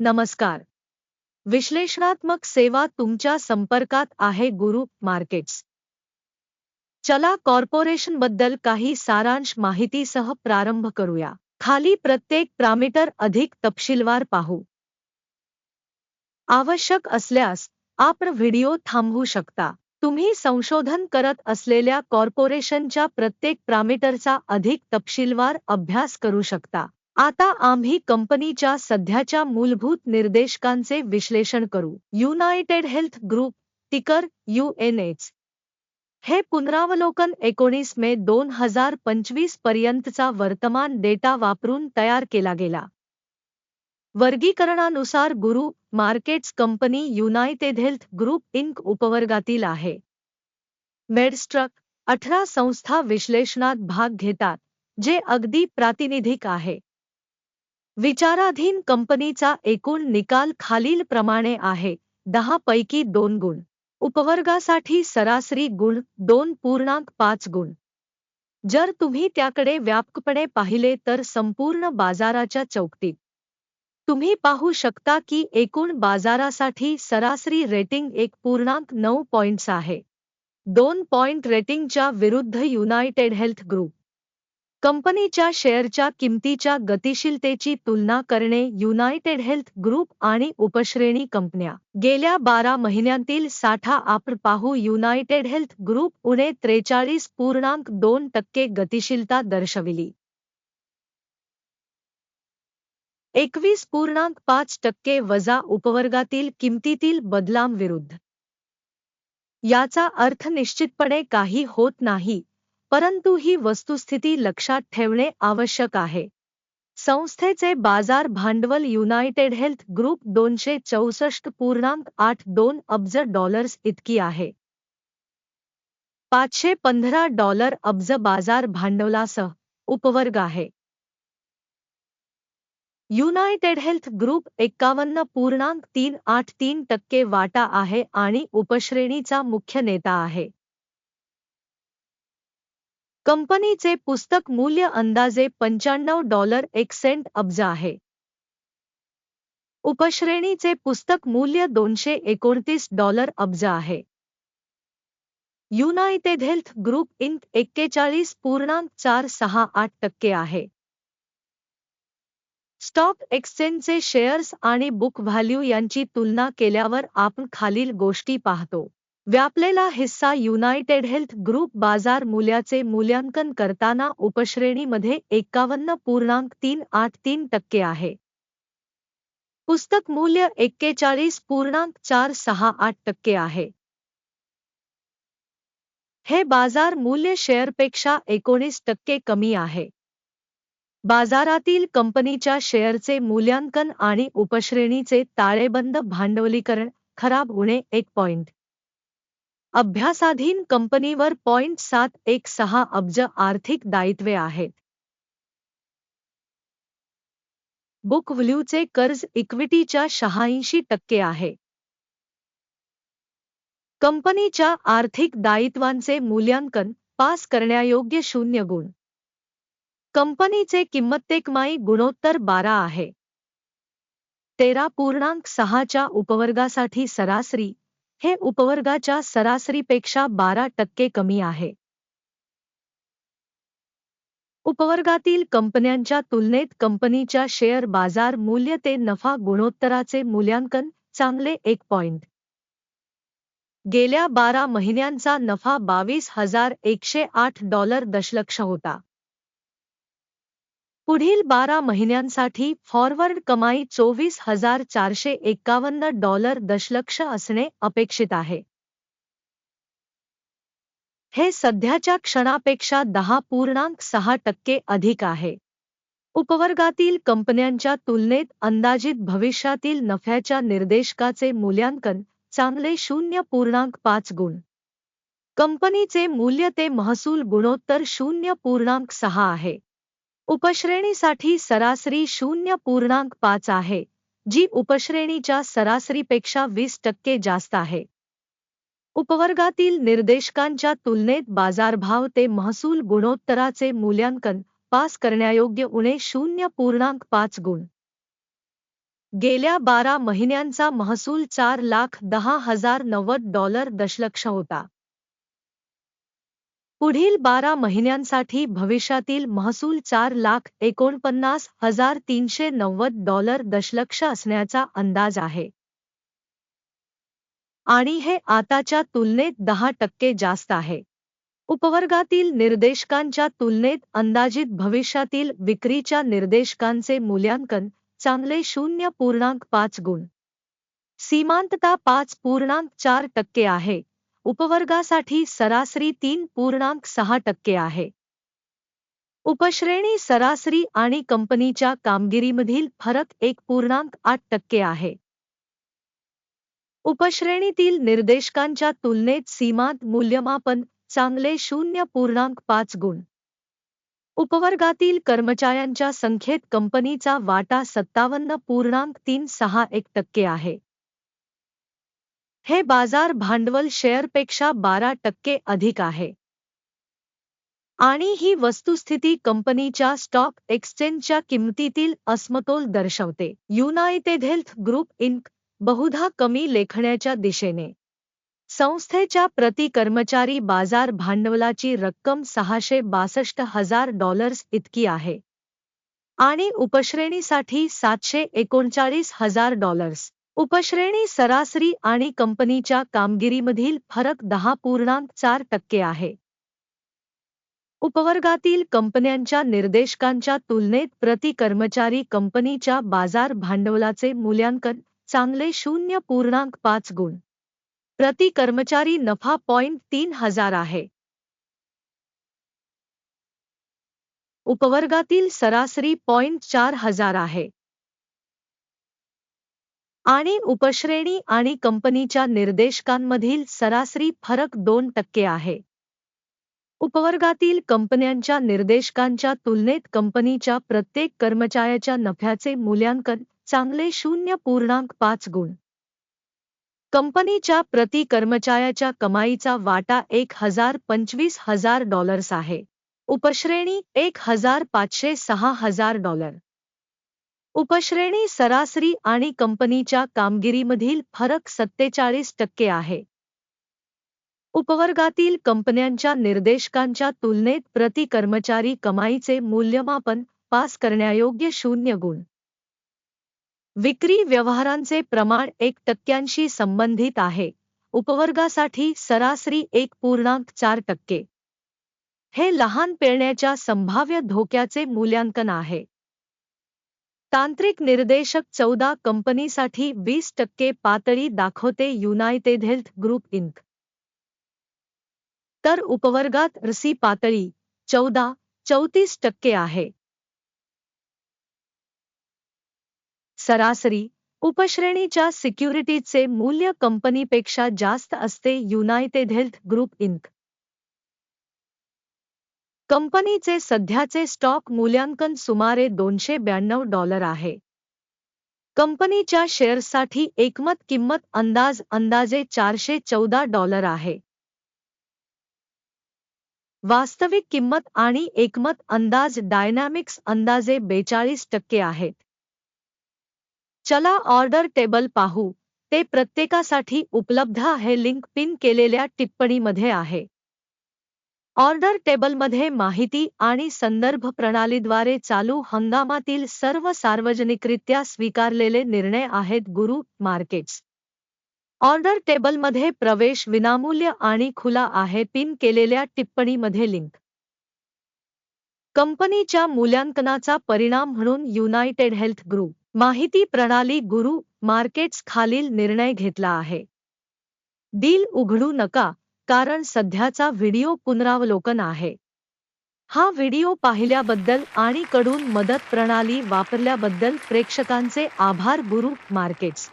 नमस्कार. विश्लेषणात्मक सेवा तुमच्या संपर्कात आहे गुरु मार्केट्स. चला कॉर्पोरेशनबद्दल काही सारांश माहितीसह प्रारंभ करूया. खाली प्रत्येक प्रामीटर अधिक तपशीलवार पाहू. आवश्यक असल्यास आपण व्हिडिओ थांबवू शकता. तुम्ही संशोधन करत असलेल्या कॉर्पोरेशनच्या प्रत्येक प्रामीटरचा अधिक तपशीलवार अभ्यास करू शकता. आता आम्ही कंपनीच्या सध्याच्या मूलभूत निर्देशकांचे विश्लेषण करू. युनायटेड हेल्थ ग्रुप टिकर युएनएच हे पुनरावलोकन एकोणीस मे दोन हजार पंचवीस पर्यंतचा वर्तमान डेटा वापरून तयार केला गेला. वर्गीकरणानुसार गुरु markets company united health group inc उपवर्गातील आहे. मेडस्ट्रक अठरा संस्था विश्लेषणात भाग घेतात जे अगदी प्रातिनिधिक आहे. विचाराधीन कंपनीचा एकूण निकाल खालील प्रमाणे आहे. दहा पैकी दोन गुण. उपवर्गासाठी सरासरी गुण दोन पूर्णांक पाच गुण. जर तुम्ही त्याकडे व्यापकपणे पाहिले तर संपूर्ण बाजाराच्या चौकटीत तुम्ही पाहू शकता की एकूण बाजारासाठी सरासरी रेटिंग एक पूर्णांक नऊ पॉइंट्स आहे. दोन पॉइंट रेटिंगच्या विरुद्ध युनायटेड हेल्थ ग्रुप. कंपनीच्या शेअरच्या किमतीच्या गतिशीलतेची तुलना करणे युनायटेड हेल्थ ग्रुप आणि उपश्रेणी कंपन्या. गेल्या बारा महिन्यांतील साठा आपण पाहू युनायटेड हेल्थ ग्रुप उणे त्रेचाळीस पूर्णांक दोन टक्के गतिशीलता दर्शविली. एकवीस पूर्णांक पाच टक्के वजा उपवर्गातील किमतीतील बदलांविरुद्ध. याचा अर्थ निश्चितपणे काही होत नाही. परंतु ही वस्तुस्थिती लक्षात ठेवणे आवश्यक आहे. संस्थेचे बाजार भांडवल युनायटेड हेल्थ ग्रुप दोनशे चौसष्ट पूर्णांक आठ दोन अब्ज डॉलर्स इतकी आहे. पाचशे पंधरा डॉलर अब्ज बाजार भांडवलासह उपवर्ग आहे. युनायटेड हेल्थ ग्रुप एक्कावन्न पूर्णांक तीन आठ तीन टक्के वाटा आहे आणि उपश्रेणीचा मुख्य नेता आहे. कंपनीचे पुस्तक मूल्य अंदाजे पंच्याण्णव डॉलर एक सेंट अब्ज आहे. उपश्रेणीचे पुस्तक मूल्य दोनशे एकोणतीस डॉलर अब्ज आहे. युनायटेड हेल्थ ग्रुप इंक एक्केचाळीस पूर्णांक चार सहा आठ टक्के आहे. स्टॉक एक्सचेंजचे शेअर्स आणि बुक व्हॅल्यू यांची तुलना केल्यावर आपण खालील गोष्टी पाहतो. व्यापलेला हिस्सा युनायटेड हेल्थ ग्रुप बाजार मूल्याचे मूल्यांकन करताना उपश्रेणीमध्ये एकावन्न पूर्णांक तीन आठ तीन टक्के आहे. पुस्तक मूल्य एक्केचाळीस पूर्णांक चार सहा आठ टक्के आहे. हे बाजार मूल्य शेअरपेक्षा एकोणीस टक्के कमी आहे. बाजारातील कंपनीच्या शेअरचे मूल्यांकन आणि उपश्रेणीचे ताळेबंद भांडवलीकरण खराब होणे एक पॉइंट. अभ्यासाधीन कंपनीवर पॉइंट सात एक सहा अब्ज आर्थिक दायित्वे आहेत. बुक व्हॅल्यूचे कर्ज इक्विटीच्या शहाऐंशी टक्के आहे. कंपनीच्या आर्थिक दायित्वांचे मूल्यांकन पास करण्यायोग्य शून्य गुण. कंपनीचे किंमतेकमाई गुणोत्तर बारा आहे. तेरा पूर्णांक सहाच्या उपवर्गासाठी सरासरी हे उपवर्गाच्या सरासरीपेक्षा बारा टक्के कमी आहे. उपवर्गातील कंपन्यांच्या तुलनेत कंपनीच्या शेअर बाजार मूल्य ते नफा गुणोत्तराचे मूल्यांकन चांगले एक पॉइंट. गेल्या बारा महिन्यांचा नफा बावीस हजार एकशे आठ डॉलर दशलक्ष होता. पुढील बारा महिन्यांसाठी फॉरवर्ड कमाई चोवीस हजार चारशे एक्कावन्न डॉलर दशलक्ष असणे अपेक्षित आहे. हे सध्याच्या क्षणापेक्षा दहा पूर्णांक सहा टक्के अधिक आहे. उपवर्गातील कंपन्यांच्या तुलनेत अंदाजित भविष्यातील नफ्याच्या निर्देशकाचे मूल्यांकन चांगले शून्य पूर्णांक पाच गुण. कंपनीचे मूल्य ते महसूल गुणोत्तर शून्य पूर्णांक सहा आहे. उपश्रेणीसाठी सरासरी शून्य पूर्णांक पाच आहे जी उपश्रेणीच्या सरासरीपेक्षा वीस टक्के जास्त आहे. उपवर्गातील निर्देशकांच्या तुलनेत बाजारभाव ते महसूल गुणोत्तराचे मूल्यांकन पास करण्यायोग्य उणे शून्य पूर्णांक पाच गुण. गेल्या बारा महिन्यांचा महसूल चार लाख दहा हजार नव्वद डॉलर दशलक्ष होता. पुढील बारा महिन्यांसाठी भविष्यातील महसूल चार लाख एकोणपन्नास हजार तीनशे नव्वद डॉलर दशलक्ष असण्याचा अंदाज आहे. आणि हे आताच्या तुलनेत दहा टक्के जास्त आहे. उपवर्गातील निर्देशकांच्या तुलनेत अंदाजित भविष्यातील विक्रीच्या निर्देशकांचे मूल्यांकन चांगले शून्य पूर्णांक पाच गुण. सीमांतता पाच पूर्णांक चार टक्के आहे. उपवर्गासाठी सरासरी तीन पूर्णांक सहा टक्के आहे. उपश्रेणी सरासरी आणि कंपनीच्या कामगिरीमधील फरक एक पूर्णांक आठ टक्के आहे. उपश्रेणीतील निर्देशकांच्या तुलनेत सीमांत मूल्यमापन चांगले शून्य पूर्णांक पाच गुण. उपवर्गातील कर्मचाऱ्यांच्या संख्येत कंपनीचा वाटा सत्तावन्न पूर्णांक तीन सहा एक टक्के आहे. हे बाजार भांडवल शेअरपेक्षा बारा टक्के अधिक आहे. आणि ही वस्तुस्थिती कंपनीच्या स्टॉक एक्सचेंजच्या किंमतीतील अस्मतोल दर्शवते. युनायटेड हेल्थ ग्रुप इंक बहुधा कमी लेखण्याच्या दिशेने. संस्थेच्या प्रति कर्मचारी बाजार भांडवलाची रक्कम सहाशे बासष्ट हजार डॉलर्स इतकी आहे. आणि उपश्रेणीसाठी सातशे एकोणचाळीस हजार डॉलर्स. उपश्रेणी सरासरी आणि कंपनीच्या कामगिरीमधील फरक दहा पूर्णांक चार टक्के आहे. उपवर्गातील कंपन्यांच्या निर्देशकांच्या तुलनेत प्रति कर्मचारी कंपनीच्या बाजार भांडवलाचे मूल्यांकन चांगले शून्य पूर्णांक पाच गुण. प्रति कर्मचारी नफा पॉइंट तीन हजार आहे. उपवर्गातील सरासरी पॉइंट चार हजार आहे. आणि उपश्रेणी आणि कंपनीच्या निर्देशकांमधील सरासरी फरक दोन टक्के आहे. उपवर्गातील कंपन्यांच्या निर्देशकांच्या तुलनेत कंपनीच्या प्रत्येक कर्मचाऱ्याच्या नफ्याचे मूल्यांकन चांगले शून्य पूर्णांक पाच गुण. कंपनीच्या प्रति कर्मचाऱ्याच्या कमाईचा वाटा एक हजार पंचवीस हजार डॉलर्स आहे. उपश्रेणी एक हजार पाचशे सहा हजार डॉलर. उपश्रेणी सरासरी आणि कंपनीच्या कामगिरीमधील फरक सत्तेचाळीस टक्के आहे. उपवर्गातील कंपन्यांच्या निर्देशकांच्या तुलनेत प्रति कर्मचारी कमाईचे मूल्यमापन पास करण्यायोग्य शून्य गुण. विक्री व्यवहारांचे प्रमाण एक टक्क्यांशी संबंधित आहे. उपवर्गासाठी सरासरी एक पूर्णांक चार टक्के. हे लहान पेरण्याच्या संभाव्य धोक्याचे मूल्यांकन आहे. तांत्रिक निर्देशक चौदा कंपनीसाठी वीस टक्के पातळी दाखवते युनायटेड हेल्थ ग्रुप इंक. तर उपवर्गात रसी पातळी चौदा चौतीस टक्के आहे. सरासरी उपश्रेणीच्या सिक्युरिटीजचे मूल्य कंपनीपेक्षा जास्त असते युनायटेड हेल्थ ग्रुप इंक. कंपनीचे सध्याचे स्टॉक मूल्यांकन सुमारे दोनशे ब्याण्णव डॉलर आहे. कंपनीच्या शेअर्ससाठी एकमत किंमत अंदाज अंदाजे चारशे चौदा डॉलर आहे. वास्तविक किंमत आणि एकमत अंदाज डायनॅमिक्स अंदाजे बेचाळीस टक्के आहेत. चला ऑर्डर टेबल पाहू ते प्रत्येकासाठी उपलब्ध आहे लिंक पिन केलेल्या टिप्पणीमध्ये आहे. ऑर्डर टेबलमध्ये माहिती आणि संदर्भ प्रणालीद्वारे चालू हंगामातील सर्व सार्वजनिकरित्या स्वीकारलेले निर्णय आहेत गुरु मार्केट्स. ऑर्डर टेबलमध्ये प्रवेश विनामूल्य आणि खुला आहे पिन केलेल्या टिप्पणीमध्ये लिंक. कंपनीच्या मूल्यांकनाचा परिणाम म्हणून युनायटेड हेल्थ ग्रुप माहिती प्रणाली गुरु मार्केट्स खालील निर्णय घेतला आहे. डील उघडू नका. कारण सध्याचा व्हिडिओ पुनरावलोकन आहे. हा व्हिडिओ पाहिल्याबद्दल आणि कडून मदत प्रणाली वापरल्याबद्दल प्रेक्षकांचे आभार गुरु मार्केट्स.